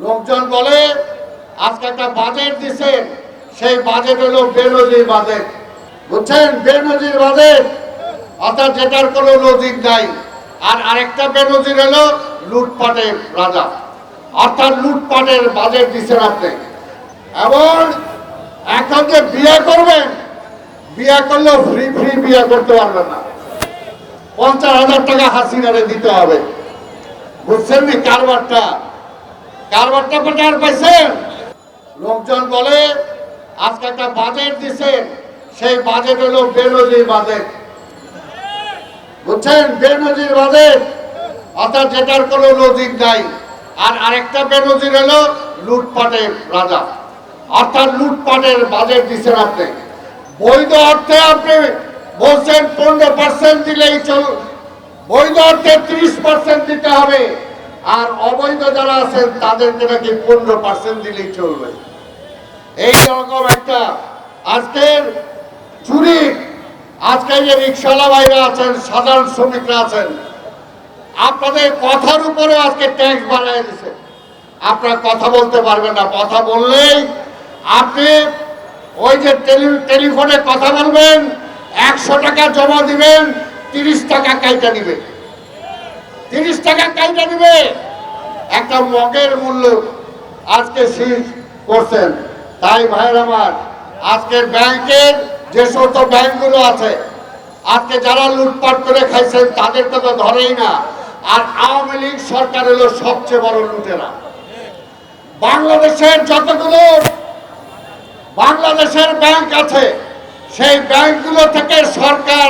লোকজন বলে, আজকে একটা বাজেট দিছেন, সেই বাজেট হলো বেনজির বাজেট বুঝছেন? বেনজির বাজেট অর্থাৎ যেটার কোনো লজিক নাই। আর আরেকটা বেনজির হলো লুটপাটের রাজা। অর্থাৎ লুটপাটের বাজেট দিচ্ছেন আপনি। এবং এখন যে বিয়ে করবেন, বিয়ে করলেও ফ্রি ফ্রি বিয়ে করতে পারবেন না। পঞ্চাশ হাজার টাকা হাসিনারে দিতে হবে। বুঝছেন কারবারটা? কারবারটা প্রচার পাইছেন লোকজন বলে, আজকে একটা বাজেট দিছে। সেই বাজেট হলো বেনজির বাজেট। বুঝছেন? বেনজির বাজেট। অর্থাৎ যেটার কোনো লজিক নাই। আর আরেকটা বেনজির হলো লুটপাটের রাজা। অর্থাৎ লুটপাটের বাজেট দিচ্ছেন আপনি। বৈধ অর্থে আপনি বলছেন পনেরো পার্সেন্ট দিলেই চল বৈধ অর্থে ত্রিশ পার্সেন্ট দিতে হবে। আর অবৈধ যারা আছেন, তাদেরকে নাকি পনেরো পার্সেন্ট দিলেই চলবে। এই রকম একটা আজকের চুরি আজকে যে রিক্সাওয়ালা ভাইরা আছেন, সাধারণ শ্রমিকরা আছেন, আপনাদের কথার উপরে আজকে ট্যাক্স বাড়াই দিছে। আপনারা কথা বলতে পারবেন না, কথা বললেই আপনি ওই যে টেলি- টেলিফোনে কথা বলবেন, একশো টাকা জমা দিবেন, তিরিশ টাকা কাইটা নিবে তিরিশ টাকা কাইটা দিবে। একটা মগের মূল্য আজকে সিজ করছেন। তাই ভাইয়ের আমার, আজকের ব্যাংকের যে সমস্ত ব্যাংকগুলো আছে, আজকে যারা লুটপাট করে খাইছেন তাদেরকে তো ধরেই না। আর আওয়ামী লীগ সরকার হলো সবচেয়ে বড় লুটেরা। বাংলাদেশের যতগুলো, বাংলাদেশের ব্যাংক আছে, সেই ব্যাংকগুলো থেকে সরকার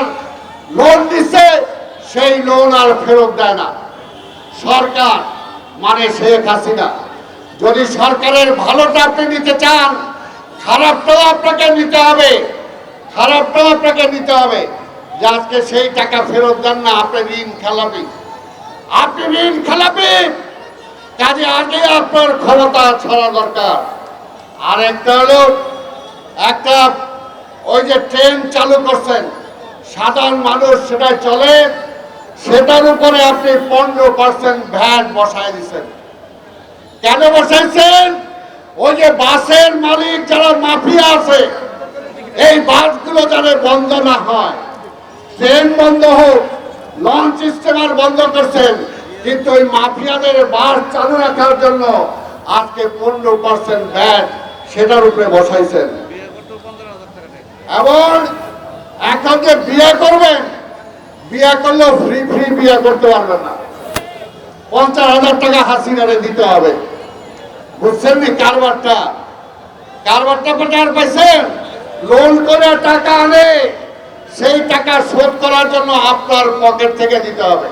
লোন দিচ্ছে সেই লোন আর ফেরত দেয় না। সরকার মানে শেখ হাসিনা, যদি সরকারের ভালোটা আপনি নিতে চান খারাপটাও আপনাকে নিতে হবে খারাপটাও আপনাকে নিতে হবে যে আজকে সেই টাকা ফেরত দেন না, আপনি ঋণ খেলাপি। আপনি ঋণ খেলাপি, কাজে আগে আপনার ক্ষমতা ছাড়া দরকার। আর একটা হলো, একটা ওই যে ট্রেন চালু করছেন, সাধারণ মানুষ সেটা চলে সেটার উপরে আপনি পনেরো পার্সেন্ট ভ্যাট বসায় দিচ্ছেন কেন বসাইছেন? ওই যে বাসের মালিক যারা মাফিয়া আছে, এই বাসগুলো যাতে বন্ধ না হয়। ট্রেন বন্ধ হোক লঞ্চ স্টিমার বন্ধ করছেন, কিন্তু ওই মাফিয়াদের বাস চালু রাখার জন্য আজকে পনেরো পার্সেন্ট ভ্যাট সেটার উপরে বসাইছেন। এবং এখন যে বিয়ে করবেন বিয়ে করলেও ফ্রি ফ্রি বিয়ে করতে পারবেন না। পঞ্চাশ হাজার টাকা হাসিনারে দিতে হবে। বুঝছেন নি কারবারটা? কারবারটা প্রচার পাইছেন? লোন করে টাকা আনে, সেই টাকা শোধ করার জন্য আপনার পকেট থেকে দিতে হবে।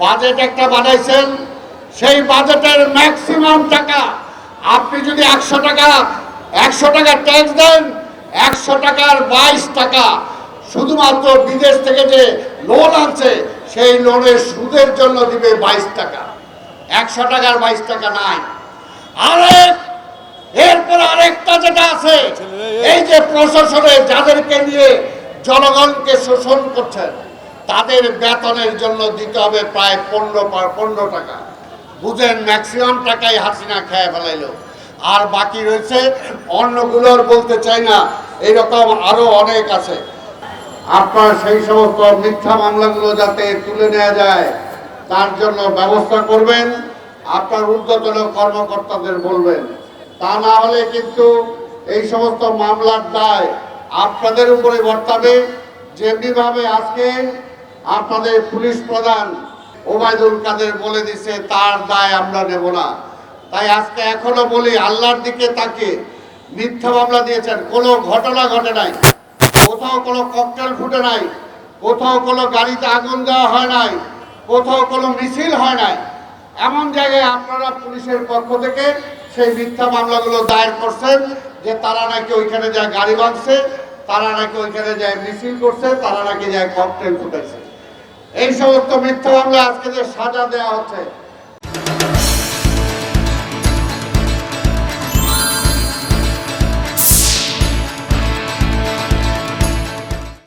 বাজেট একটা বানাইছেন, সেই বাজেটের ম্যাক্সিমাম টাকা আপনি যদি একশো টাকা একশো টাকা ট্যাক্স দেন, একশো টাকার বাইশ টাকা। শুধুমাত্র বিদেশ থেকে যে লোন আছে সেই লোনের সুদের জন্য দিবে বাইশ টাকা। একশো টাকার বাইশ টাকা নাই। আরেক, এরপর আরেকটা যেটা আছে, এই যে প্রশাসনে যাদেরকে নিয়ে জনগণকে শোষণ করছেন, তাদের বেতনের জন্য দিতে হবে প্রায় পনেরো পনেরো টাকা। বুঝেন ম্যাক্সিমাম টাকাই হাসিনা খেয়ে ফেলাইলো। আর বাকি রয়েছে, অন্যগুলোর বলতে চাই না, এরকম আরও অনেক আছে। আপনার সেই সমস্ত মিথ্যা মামলাগুলো যাতে তুলে নেওয়া যায়, তার জন্য ব্যবস্থা করবেন। আপনার ঊর্ধ্বতন কর্মকর্তাদের বলবেন। তা না হলে কিন্তু এই সমস্ত মামলার দায় আপনাদের উপরে বর্তাবে। যেমনিভাবে আজকে আপনাদের পুলিশ প্রধান ওবায়দুল কাদের বলে দিছে, তার দায় আমরা নেব না। তাই আজকে এখনও বলি, আল্লাহর দিকে তাকে মিথ্যা মামলা দিয়েছেন, কোনো ঘটনা ঘটে নাই। কোথাও কোনো ককটেল ফুটে নাই, কোথাও কোনো গাড়িতে আগুন দেওয়া হয় নাই, কোথাও কোনো মিছিল হয় নাই। এমন জায়গায় আপনারা পুলিশের পক্ষ থেকে সেই মিথ্যা মামলাগুলো দায়ের করছেন যে তারা নাকি ওইখানে যায় গাড়ি ভাঙছে, তারা নাকি ওইখানে যায় মিছিল করছে, তারা নাকি যায় ককটেল ফুটাইছে। এই সমস্ত মিথ্যা মামলা আজকে যে সাজা দেওয়া হচ্ছে।